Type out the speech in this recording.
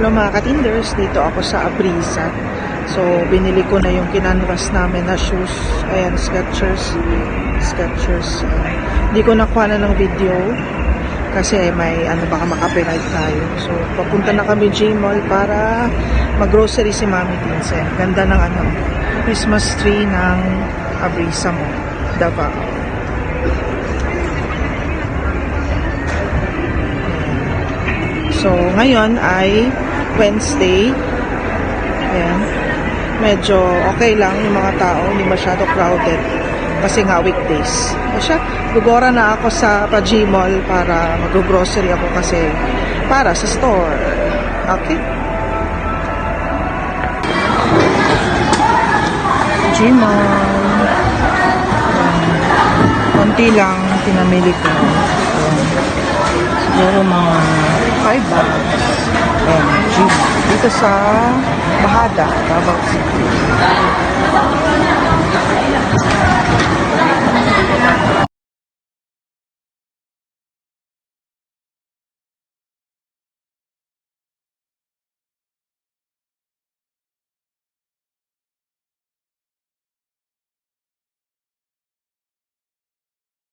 mga katinders, dito ako sa Abrisa. So, binili ko na yung kinanvas namin na shoes. Ayan, Skechers. Skechers. Hindi ko nakuha na ng video kasi may ano baka makapiright tayo. So, papunta na kami G-Mall para mag-grocery si Mami Vincent. Ganda ng ano, Christmas tree ng Abrisa mo. Davao. So, ngayon ay Wednesday. Ayan. Medyo okay lang yung mga tao, hindi masyado crowded. Kasi nga weekdays. Siya, gugora na ako sa Paji Mall para mag-grocery ako kasi para sa store. Okay? Paji Mall. Ayan. Konti lang pinamili ko. Ayan. Siguro mga 5 bags. Ayan, gym. Dito sa Bahada, Davao City.